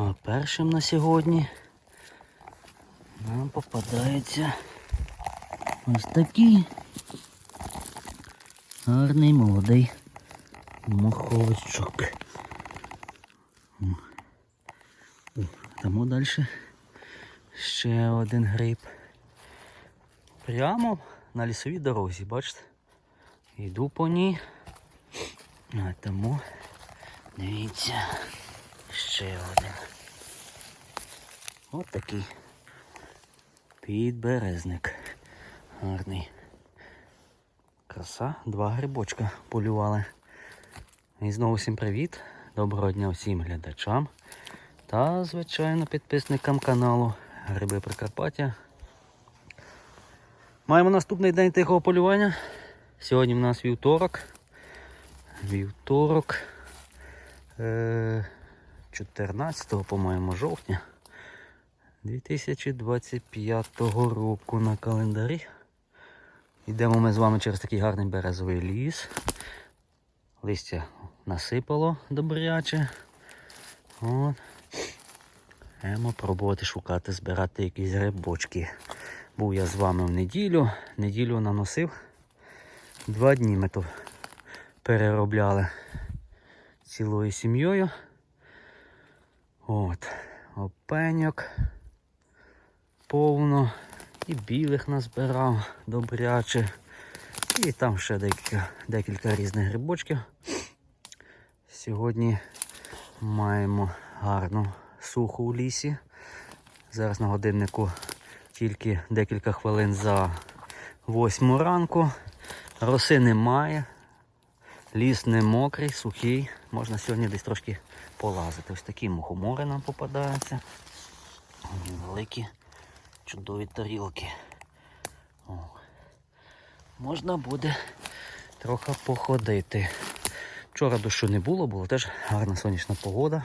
А першим на сьогодні нам попадається ось такий гарний молодий. О, Тому далі ще один гриб. Прямо на лісовій дорозі, бачите? Йду по ній. А тому дивіться ще один. От такий підберезник. Гарний. Краса, два грибочка полювали. І знову всім привіт. Доброго дня всім глядачам та, звичайно, підписникам каналу Гриби Прикарпаття. Маємо наступний день тихого полювання. Сьогодні в нас вівторок. Вівторок. Е 14, по-моєму, жовтня 2025 року на календарі. Йдемо ми з вами через такий гарний березовий ліс. Листя насипало добряче. От. Йдемо пробувати шукати, збирати якісь грибочки. Був я з вами в неділю. Неділю наносив. Два дні ми то переробляли цілою сім'єю. От, опеньок повно. І білих назбирав добряче. І там ще декілька, декілька різних грибочків. Сьогодні маємо гарну суху у лісі. Зараз на годиннику тільки декілька хвилин за восьму ранку. Роси немає. Ліс не мокрий, сухий. Можна сьогодні десь трошки полазити. Ось такі мухомори нам попадаються. Великі чудові тарілки. О. Можна буде трохи походити. Вчора дощу не було, була теж гарна сонячна погода.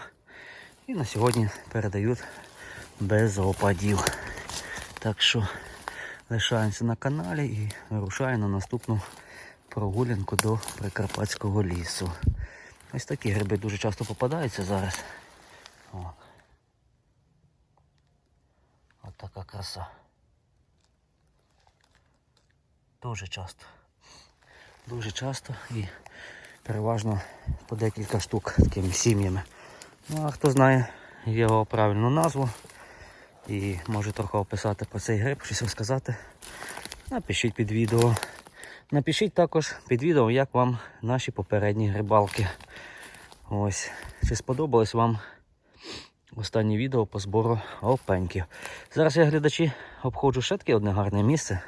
І на сьогодні передають без опадів. Так що лишаємося на каналі і вирушаємо на наступну прогулянку до Прикарпатського лісу. Ось такі гриби дуже часто попадаються зараз. О. Така краса. Дуже часто. Дуже часто і переважно по декілька штук такими сім'ями. Ну а хто знає його правильну назву і може трохи описати про цей гриб, щось розказати, напишіть під відео. Напишіть також під відео, як вам наші попередні грибалки. Ось. Чи сподобалось вам останнє відео по збору опеньків. Зараз я глядачі обходжу ще таке одне гарне місце,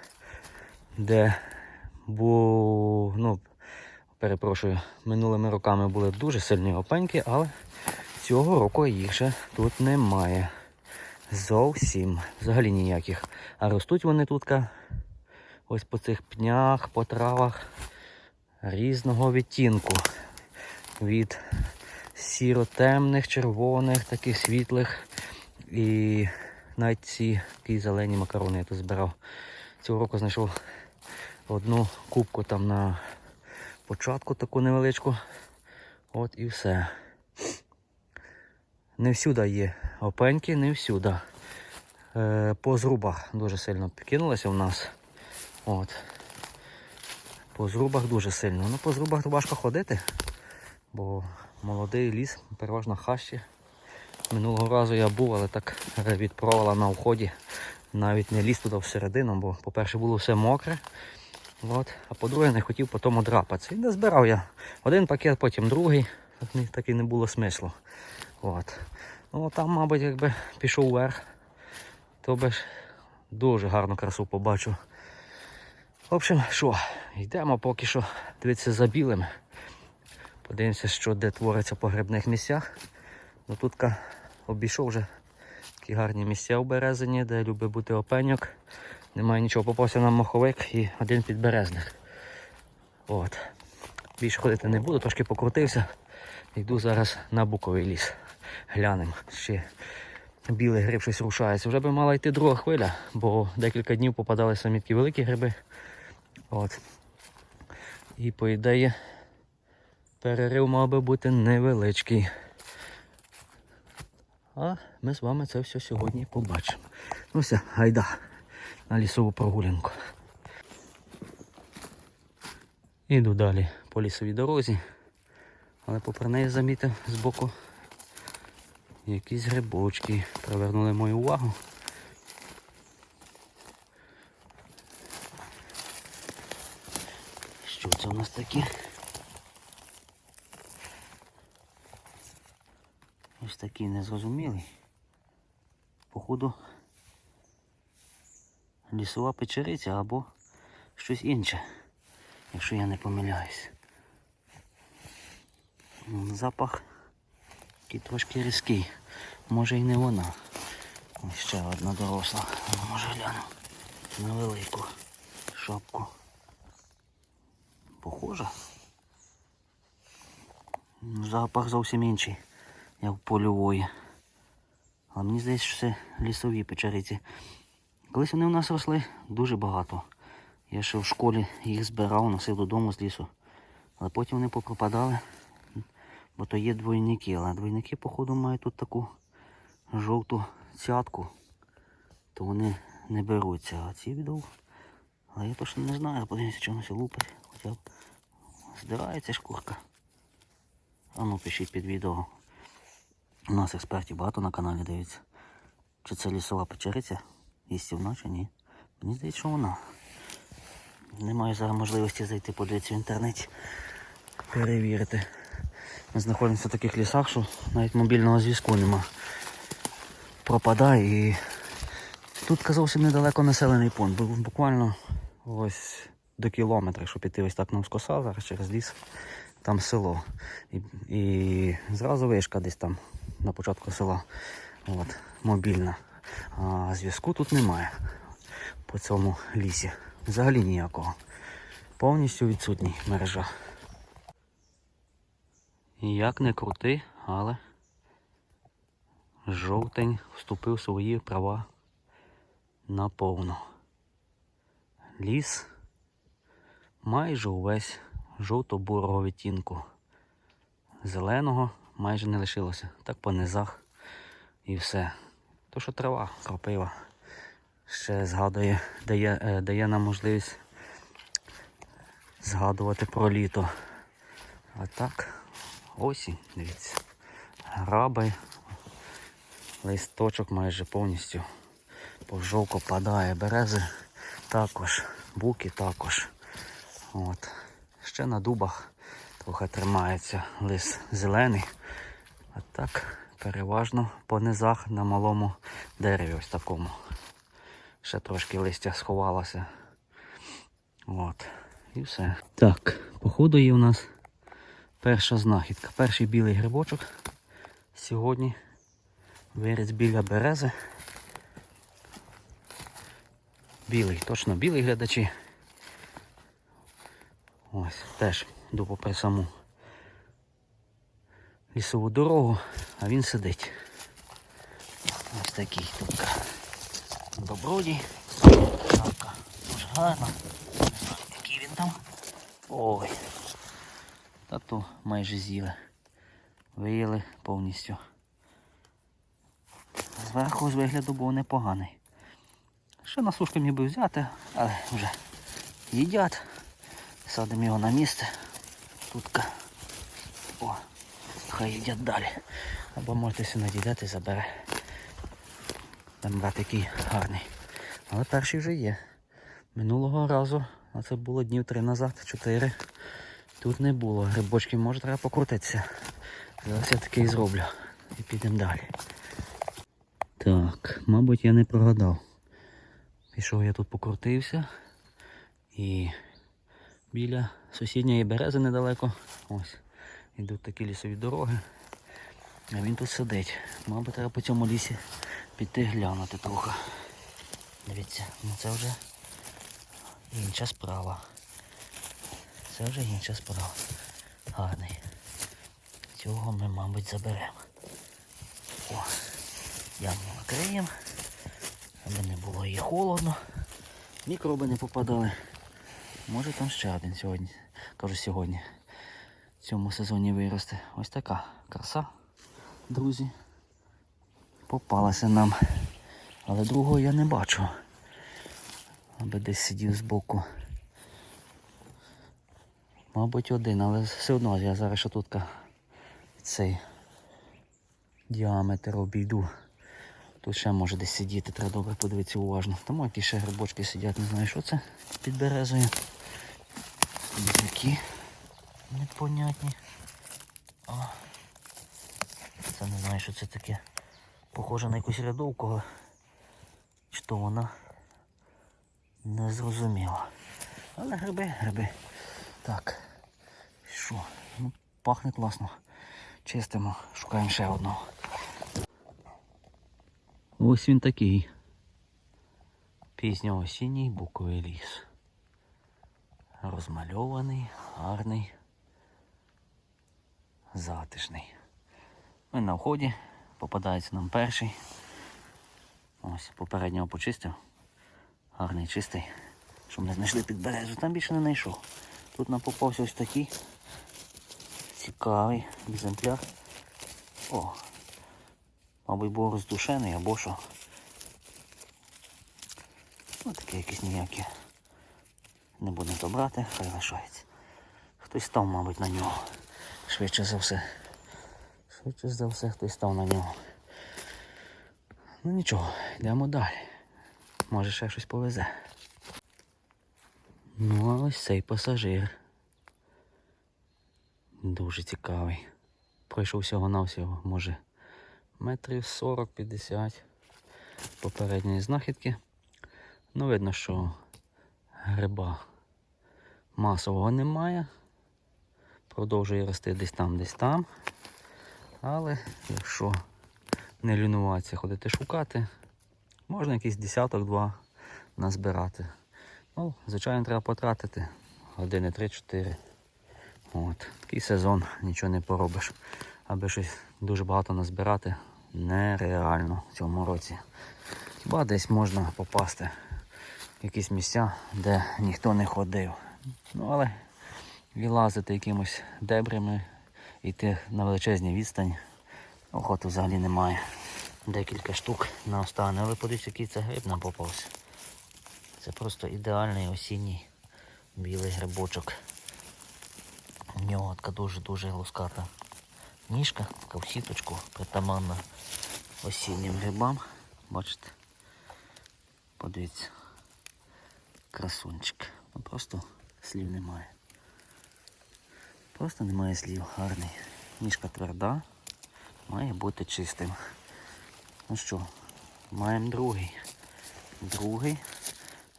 де бу... ну, перепрошую, минулими роками були дуже сильні опеньки, але цього року їх ще тут немає. Зовсім, взагалі ніяких. А ростуть вони тут ось по цих пнях, по травах різного відтінку. Від сіро-темних, червоних, таких світлих. І навіть ці такі зелені макарони я тут збирав. Цього року знайшов одну кубку там на початку таку невеличку. От і все. Не всюди є опеньки, не всюди. Е, по зрубах дуже сильно підкинулося в нас. От. По зрубах дуже сильно. Ну по зрубах важко ходити, бо молодий ліс, переважно хащі. Минулого разу я був, але так від провала на вході навіть не ліз туди всередину, бо, по-перше, було все мокре. От. А по-друге, не хотів потім драпатися. І не збирав я один пакет, потім другий. Так, і не було смислу. От. Ну там, мабуть, якби пішов вверх, то би ж дуже гарну красу побачу. В общем, що, йдемо поки що дивитися за білим. Подивимося, що де твориться по грибних місцях. Ну тут обійшов вже такі гарні місця у березині, де любить бути опеньок. Немає нічого, попався нам моховик і один підберезник. От. Більше ходити не буду, трошки покрутився. Йду зараз на буковий ліс. Глянемо. Ще білий гриб щось рушається. Вже би мала йти друга хвиля, бо декілька днів попадали самі такі великі гриби. От. І по ідеї перерив мав би бути невеличкий. А ми з вами це все сьогодні побачимо. Ну все, гайда на лісову прогулянку. Іду далі по лісовій дорозі, але попри неї замітив збоку якісь грибочки привернули мою увагу. Що це у нас таке? Ось такий незрозумілий. Походу лісова печериця або щось інше, якщо я не помиляюсь. Запах такий трошки різкий. Може і не вона. Ще одна доросла. Може гляну на велику шапку. Похожа. Запах зовсім інший, як в польової. Але мені здається, що це лісові печериці. Колись вони у нас росли дуже багато. Я ще в школі їх збирав, носив додому з лісу. Але потім вони попропадали, бо то є двойники. Але двойники, походу, мають тут таку жовту цятку, то вони не беруться. А ці відов. Але я точно не знаю, подивіться, чи воно лупить. Хоча б здирається шкурка. А ну пишіть під відео. У нас експертів багато на каналі дивиться. Чи це лісова печериця? Їстівна чи ні? Мені здається, що вона. Немає зараз можливості зайти подивитися в інтернеті. Перевірити. Ми знаходимося в таких лісах, що навіть мобільного зв'язку нема. Пропадає і тут зовсім недалеко населений пункт. Буквально ось до кілометра, якщо піти ось так на скоса, зараз через ліс, там село. І, і зразу вишка десь там на початку села. От, мобільна. А зв'язку тут немає по цьому лісі. Взагалі ніякого. Повністю відсутній мережа. Як не крути, але жовтень вступив свої права наповно. Ліс майже увесь жовто-бурого відтінку. Зеленого майже не лишилося. Так по низах і все. То, що трава, кропива, ще згадує, дає, е, дає нам можливість згадувати про літо. А так, осінь, дивіться. Граби, листочок майже повністю пожовко падає, берези також, буки також. От. Ще на дубах трохи тримається лист зелений. А так переважно по низах на малому дереві ось такому. Ще трошки листя сховалося. От. І все. Так, походу є у нас перша знахідка. Перший білий грибочок. Сьогодні виріс біля берези. Білий, точно білий глядачі. Ось, теж йду попри саму лісову дорогу, а він сидить. Ось такий тут добродій. Шапка дуже гарна. Не знаю, який він там. Ой. Та то майже з'їли. Виїли повністю. Зверху з вигляду був непоганий. Ще на сушку міг би взяти, але вже їдять. Садимо його на місце. Тутка. О, хай їдять далі. Або можете сюди дідати забере. Там брат такий гарний. Але перший вже є. Минулого разу, а це було днів три назад, чотири. Тут не було. Грибочки може треба покрутитися. Зараз я такий зроблю. І підемо далі. Так, мабуть, я не прогадав. Пішов я тут покрутився. І біля сусідньої берези недалеко. Ось. Йдуть такі лісові дороги. А він тут сидить. Мабуть, треба по цьому лісі піти глянути трохи. Дивіться, ну це вже інша справа. Це вже інша справа. Гарний. Цього ми, мабуть, заберемо. О, яму накриємо, аби не було її холодно. Мікроби не попадали. Може там ще один сьогодні. Кажу сьогодні. В цьому сезоні виросте. Ось така краса, друзі. Попалася нам. Але другого я не бачу. Аби десь сидів збоку. Мабуть, один, але все одно я зараз тут цей діаметр обійду. Тут ще може десь сидіти, треба добре подивитися уважно. Там якісь ще грибочки сидять, не знаю, що це під березою. Такі непонятні. О. Це не знаю, що це таке. Похоже на якусь рядовку, але вона не зрозуміла. Але гриби, гриби. Так. Що? Ну, пахне класно. Чистимо, шукаємо ще одного. Ось він такий. Пізньо осінній буковий ліс. Розмальований, гарний, затишний. Він на вході, попадається нам перший. Ось, попереднього почистив. Гарний чистий. Щоб не знайшли під березу. Там більше не знайшов. Тут нам попався ось такий цікавий екземпляр. О, мабуть, був роздушений або що. Ось таке якісь ніякі. Не будемо то брати, хай лишається. Хтось став, мабуть, на нього. Швидше за все. Швидше за все хтось став на нього. Ну нічого, йдемо далі. Може ще щось повезе. Ну, а ось цей пасажир. Дуже цікавий. Пройшов всього-навсього, може, метрів 40-50 попередньої знахідки. Ну, видно, що гриба масового немає. Продовжує рости десь там, десь там. Але якщо не лінуватися ходити шукати, можна якийсь десяток-два назбирати. Ну, звичайно, треба потратити години 3-4. От. Такий сезон, нічого не поробиш. Аби щось дуже багато назбирати, нереально в цьому році. Хіба десь можна попасти в якісь місця, де ніхто не ходив. Ну, але вилазити якимось дебрями, йти на величезні відстань, охоти взагалі немає. Декілька штук на останнє. Але подивіться, який це гриб нам попався. Це просто ідеальний осінній білий грибочок. У нього така дуже-дуже луската ніжка, така в сіточку, притаманна осіннім грибам. Бачите? Подивіться. Красунчик. Ну просто слів немає. Просто немає слів. Гарний. Ніжка тверда, має бути чистим. Ну що, маємо другий. Другий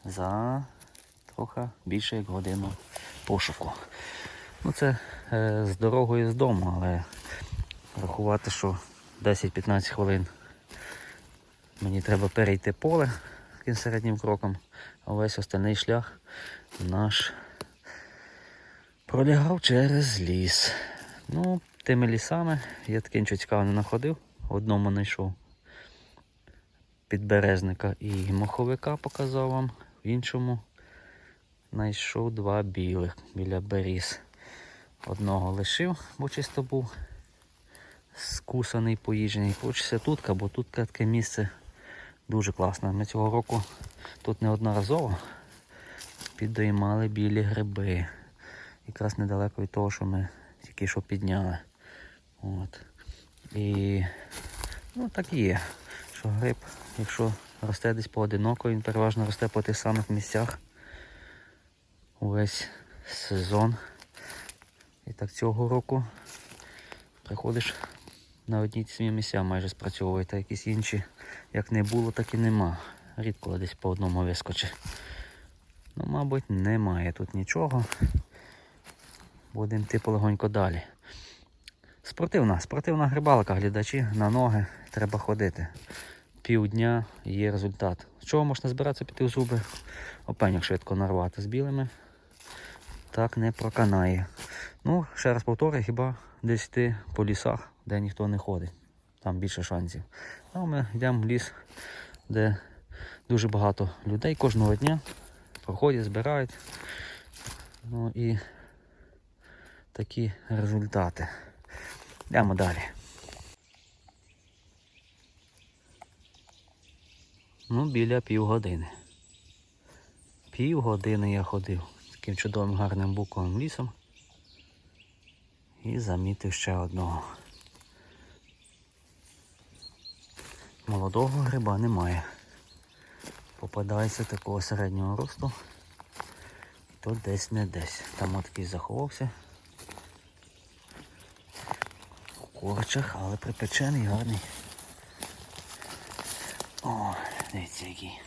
за трохи більше як годину пошуку. Ну це е, з дорогою з дому, але рахувати, що 10-15 хвилин мені треба перейти поле таким середнім кроком, а весь остальний шлях наш пролягав через ліс. Ну, тими лісами я таки нічого цікавого не знаходив. Одному знайшов підберезника і моховика показав вам, в іншому знайшов два білих біля беріз. Одного лишив, бо чисто був скусаний, поїжджений. Хочеться тут, бо тут таке місце дуже класне. Ми цього року тут неодноразово підіймали білі гриби. Якраз недалеко від того, що ми тільки що підняли. От. І ну, так і є, що гриб, якщо росте десь поодиноко, він переважно росте по тих самих місцях увесь сезон. І так цього року приходиш на одні самі місця майже спрацьовують, а якісь інші, як не було, так і нема. Рідко десь по одному вискочить. Ну, мабуть, немає тут нічого. Будемо йти полегонько далі. Спортивна, спортивна грибалка, глядачі на ноги, треба ходити. Півдня є результат. З чого можна збиратися піти в зуби? Опеньок швидко нарвати з білими. Так не проканає. Ну, ще раз повторюю, хіба десь йти по лісах, де ніхто не ходить. Там більше шансів. А ми йдемо в ліс, де дуже багато людей кожного дня проходять, збирають. Ну і такі результати. Йдемо далі. Ну, біля півгодини. Півгодини я ходив таким чудовим гарним буковим лісом. І замітив ще одного. Молодого гриба немає. Попадається такого середнього росту. То десь не десь. Там от такий заховався. У корчах, але припечений, гарний. О, дивіться який.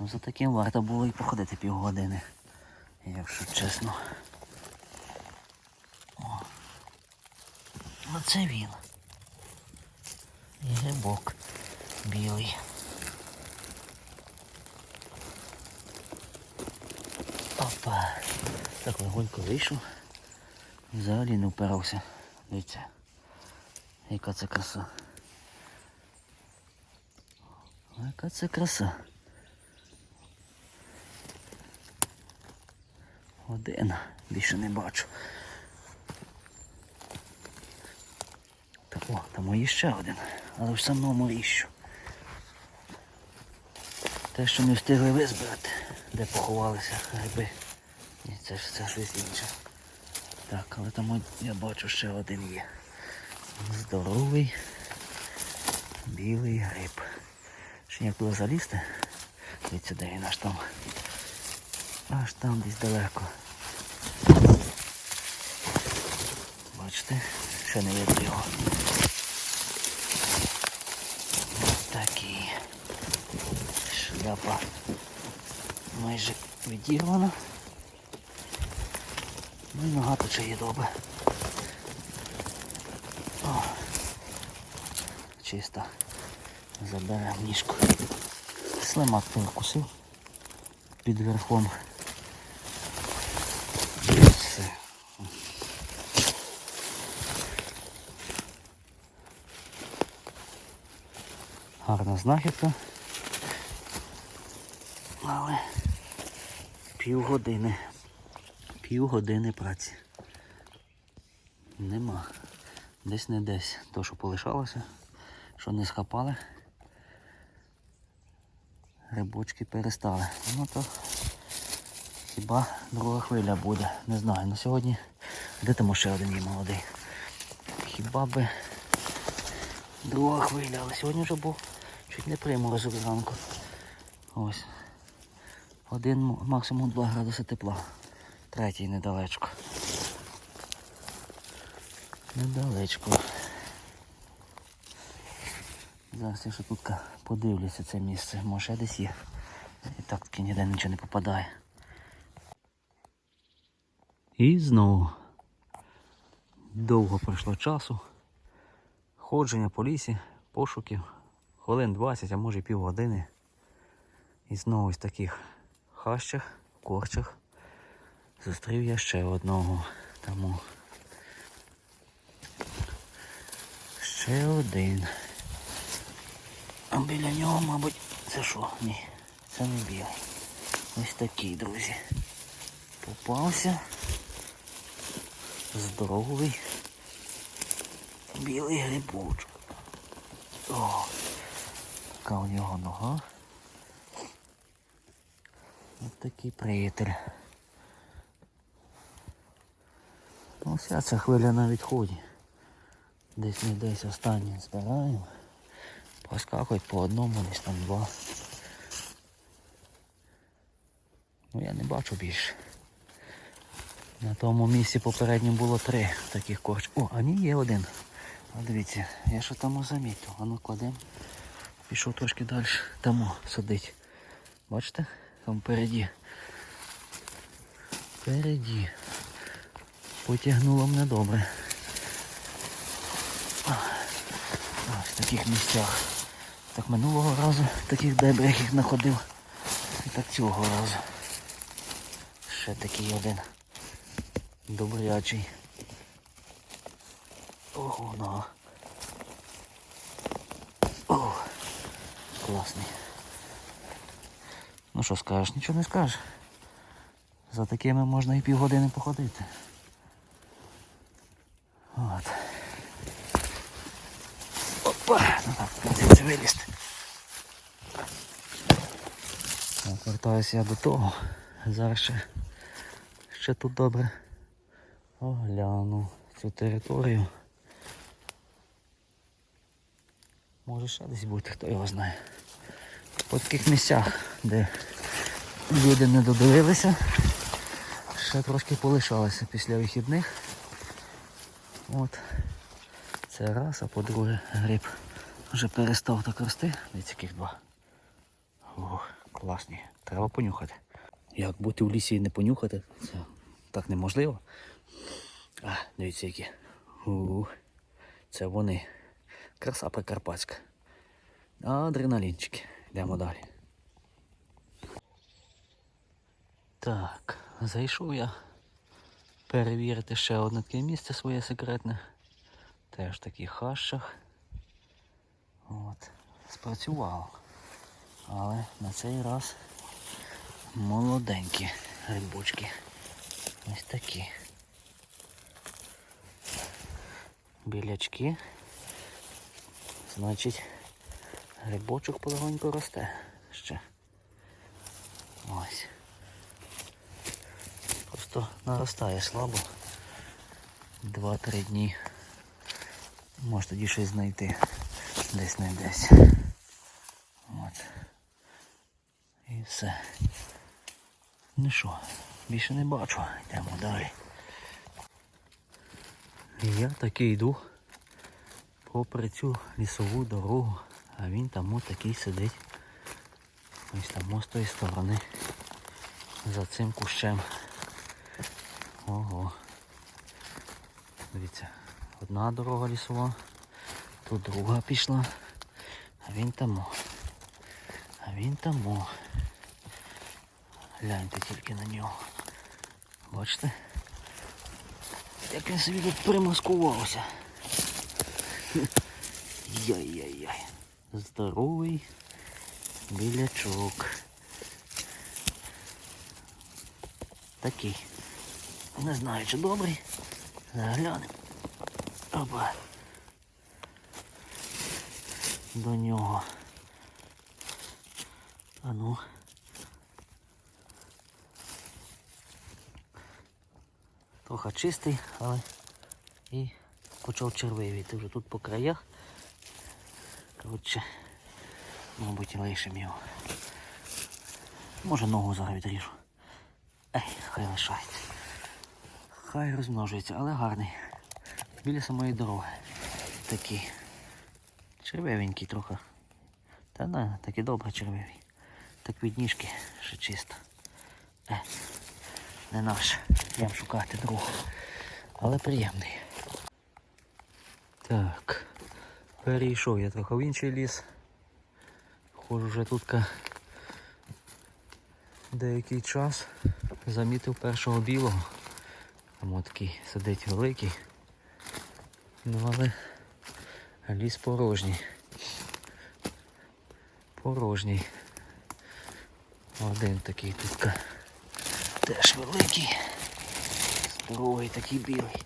Ну за таким варто було і походити півгодини. Якщо чесно. О. Оце він. І грибок білий. Опа. Так легонько вийшов. Взагалі не впирався. Дивіться. Яка це краса. Яка це краса. Один. Більше не бачу. Та, о, там є ще один. Але в самому ріщу. Те, що не встигли визбирати, де поховалися гриби. Ні, це ж це щось інше. Так, але там я бачу ще один є. Здоровий білий гриб. Ще як туди залізти? Дивіться, де він аж там. Аж там десь далеко. Бачите, ще не видно його. Ось такий. Шляпа майже відірвана. Ну і нога тут ще є добре. О, чисто. Заберемо ніжку. Слимак перекусив під верхом. Все. Гарна знахідка. Але півгодини. Півгодини праці. Нема. Десь не десь. То, що полишалося, що не схапали. Грибочки перестали. Ну то хіба друга хвиля буде. Не знаю. На сьогодні де там ще один є молодий. Хіба би друга хвиля, але сьогодні вже був чуть не приморозок зранку. Ось. Один, максимум 2 градуси тепла. Третій недалечко. Недалечко. Зараз я ще тут подивлюся це місце. Може десь є. І так таки ніде нічого не попадає. І знову. Довго пройшло часу. Ходження по лісі, пошуків. Хвилин 20, а може й півгодини. І знову ось таких хащах, корчах зустрів я ще одного. Тому ще один. А біля нього, мабуть, це що? Ні, це не білий. Ось такий, друзі. Попався. Здоровий. Білий грибочок. О, така у нього нога. Ось такий приятель. Ось я ця хвиля на відході. Десь не десь останній збираємо. Поскакують по одному, десь там два. Ну я не бачу більше. На тому місці попередньому було три таких корч. О, а ні, є один. А дивіться, я що там замітив. А ну кладемо. Пішов трошки далі. Там сидить. Бачите? Там впереді. Впереді. Потягнуло мене добре. В таких місцях. Так минулого разу таких дебрях їх знаходив. І так цього разу. Ще такий один. Добрячий. Ого, на. О, класний. Ну що скажеш, нічого не скажеш. За такими можна і півгодини походити. От. Опа! Ну так, придеться вилізти. Так, Вертаюся я до того. Зараз ще, ще тут добре огляну цю територію. Може ще десь бути, хто його знає. По таких місцях, де люди не додивилися, ще трошки полишалися після вихідних. От. Це раз, а по-друге, гриб вже перестав так рости. Дивіться, яких два. Ох, класні. Треба понюхати. Як бути в лісі і не понюхати, це так неможливо. А, дивіться які. Ух, це вони. Краса прикарпатська. Адреналінчики. Йдемо далі. Так, зайшов я перевірити ще одне таке місце своє секретне. Теж в таких хащах. От. Спрацювало. Але на цей раз молоденькі грибочки. Ось такі. Білячки. Значить, грибочок полегонько росте ще. Ось. Просто наростає слабо. Два-три дні. Може тоді щось знайти. Десь не десь. От. І все. Ну що, більше не бачу. Йдемо далі. І я таки йду попри цю лісову дорогу, а він там такий сидить. Ось там з тої сторони. За цим кущем. Ого. Дивіться, одна дорога лісова, тут друга пішла, а він там. А він там. Гляньте тільки на нього. Бачите? Як він собі тут примаскувався. Яй-яй-яй. Здоровий білячок. Такий. Не знаю, чи добрий. Заглянемо. Опа. До нього. А ну. Трохи чистий, але і почав червивіти вже тут по краях. Коротше, мабуть, лишимо його. Може ногу зараз відріжу. Ей, хай лишається. Хай розмножується, але гарний. Біля самої дороги. Такий. Червивенький трохи. Та не, такий добре червивий. Так від ніжки ще чисто. Е, не наш. Йдемо шукати другу. Але приємний. Так. Перейшов я трохи в інший ліс. Ходжу вже тут деякий час. Замітив першого білого. Там такий сидить великий. Ну але ліс порожній. Порожній. Один такий тут теж великий. Здоровий такий білий.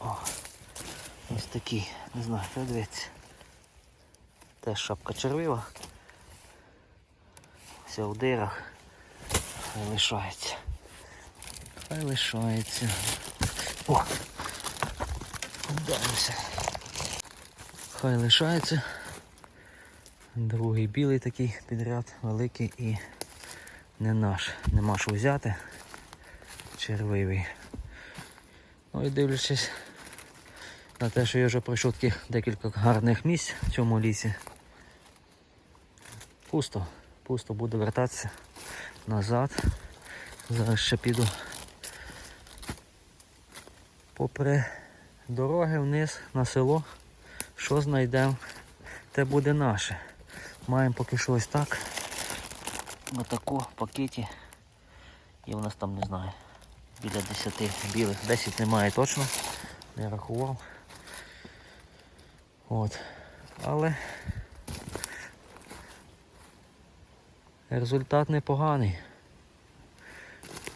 О, ось такий, не знаю, подивіться. Теж шапка червива. Все в дирах. Хай лишається. Хай лишається. О! Вдарився. Хай лишається. Другий білий такий підряд, великий і не наш. Нема що взяти. Червивий. Ну і дивлячись на те, що я вже пройшов таких декілька гарних місць в цьому лісі. Пусто, пусто буду вертатися назад. Зараз ще піду попри дороги вниз на село. Що знайдемо, те буде наше. Маємо поки що ось так. Отако в пакеті. І у нас там не знаю. Біля 10 білих. 10 немає точно. Не рахував. От. Але результат непоганий.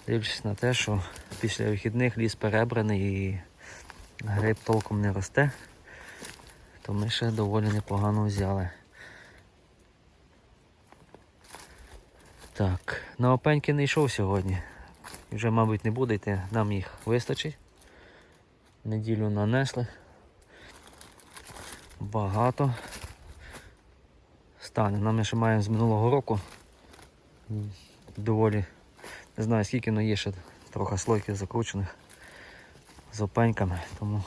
Дивлячись на те, що після вихідних ліс перебраний і гриб толком не росте. то ми ще доволі непогано взяли. Так, на опеньки не йшов сьогодні. Вже, мабуть, не буде йти, нам їх вистачить. Неділю нанесли. Багато. Стане. Нам ми ще маємо з минулого року. Доволі. Не знаю скільки, але є ще трохи слойків закручених з опеньками, тому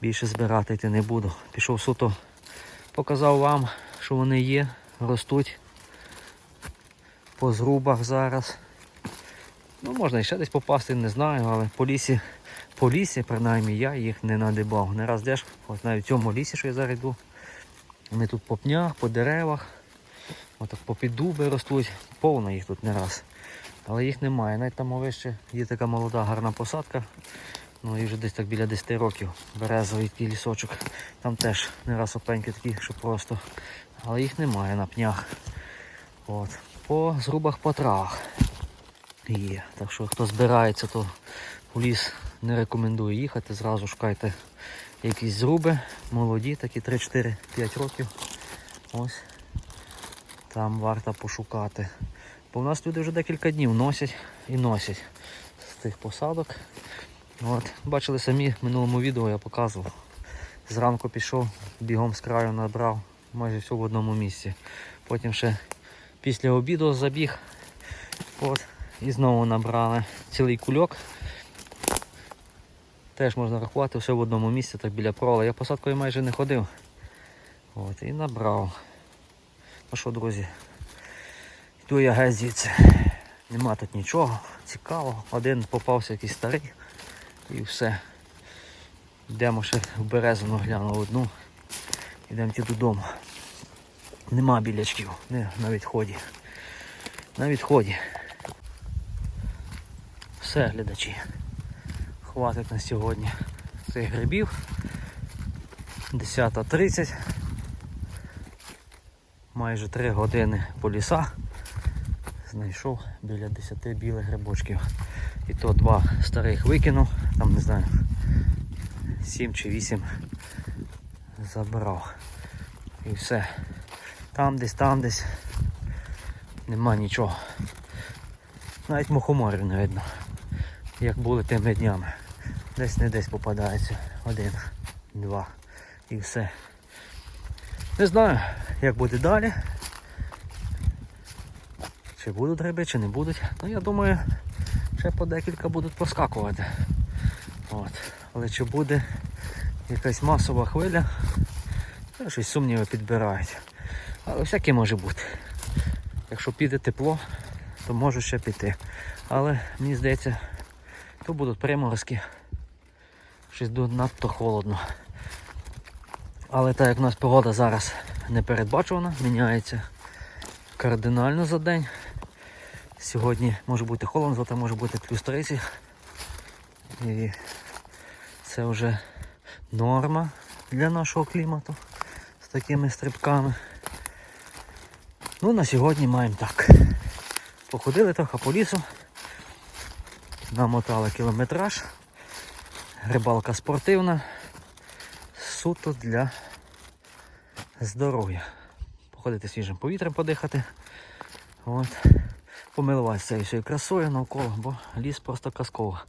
більше збирати йти не буду. Пішов суто, показав вам, що вони є, ростуть по зрубах зараз. Ну, можна ще десь попасти, не знаю, але по лісі, по лісі, принаймні, я їх не надибав. Не раз деш, от навіть в цьому лісі, що я зараз йду. Вони тут по пнях, по деревах, отак по піддуби ростуть, повно їх тут не раз. Але їх немає. Навіть там вище є така молода гарна посадка. Ну і вже десь так біля 10 років березовий лісочок. Там теж не раз опеньки такі, що просто. Але їх немає на пнях. От. По зрубах по травах є. Так що хто збирається, то у ліс не рекомендую їхати. Зразу шукайте якісь зруби, молоді, такі 3-4-5 років. Ось там варто пошукати. Бо в нас люди вже декілька днів носять і носять з тих посадок. От. Бачили самі в минулому відео я показував. Зранку пішов, бігом з краю набрав майже все в одному місці. Потім ще після обіду забіг. От, і знову набрали цілий кульок. Теж можна рахувати все в одному місці, так біля прола. Я посадкою майже не ходив. От, і набрав. Ну що, друзі, йду я геть. Нема тут нічого цікавого. Один попався якийсь старий і все. Йдемо ще в березину гляну одну. Йдемо ті додому. Нема білячків, не на відході. На відході. Все, глядачі. Хватить на сьогодні цих грибів. 10.30. Майже 3 години по лісах. Знайшов біля 10 білих грибочків. І то два старих викинув, там не знаю, 7 чи 8 забрав. І все. Там десь, там десь нема нічого. Навіть мухоморів не видно, як були тими днями. Десь не десь попадається. Один, два і все. Не знаю, як буде далі. Чи будуть гриби, чи не будуть. Ну я думаю, ще по декілька будуть проскакувати. От. Але чи буде якась масова хвиля, я щось сумніви підбирають. Але всяке може бути. Якщо піде тепло, то можу ще піти. Але мені здається, то будуть приморозки. Щось надто холодно. Але так як у нас погода зараз не передбачувана, міняється кардинально за день. Сьогодні може бути холодно, завтра може бути плюс 30. І це вже норма для нашого клімату з такими стрибками. Ну, на сьогодні маємо так. Походили трохи по лісу, намотали кілометраж, рибалка спортивна, суто для здоров'я. Походити свіжим повітрям подихати. От. Помилуватися цією всією красою навколо, бо ліс просто казково.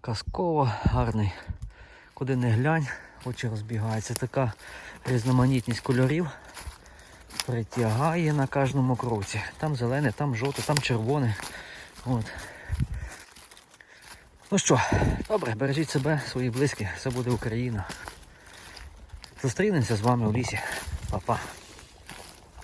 Казково гарний. Куди не глянь, очі розбігаються. Така різноманітність кольорів притягає на кожному кроці. Там зелене, там жовте, там червоне. От. Ну що, добре, бережіть себе, свої близькі, все буде Україна. Зустрінемося з вами у лісі. Па-па.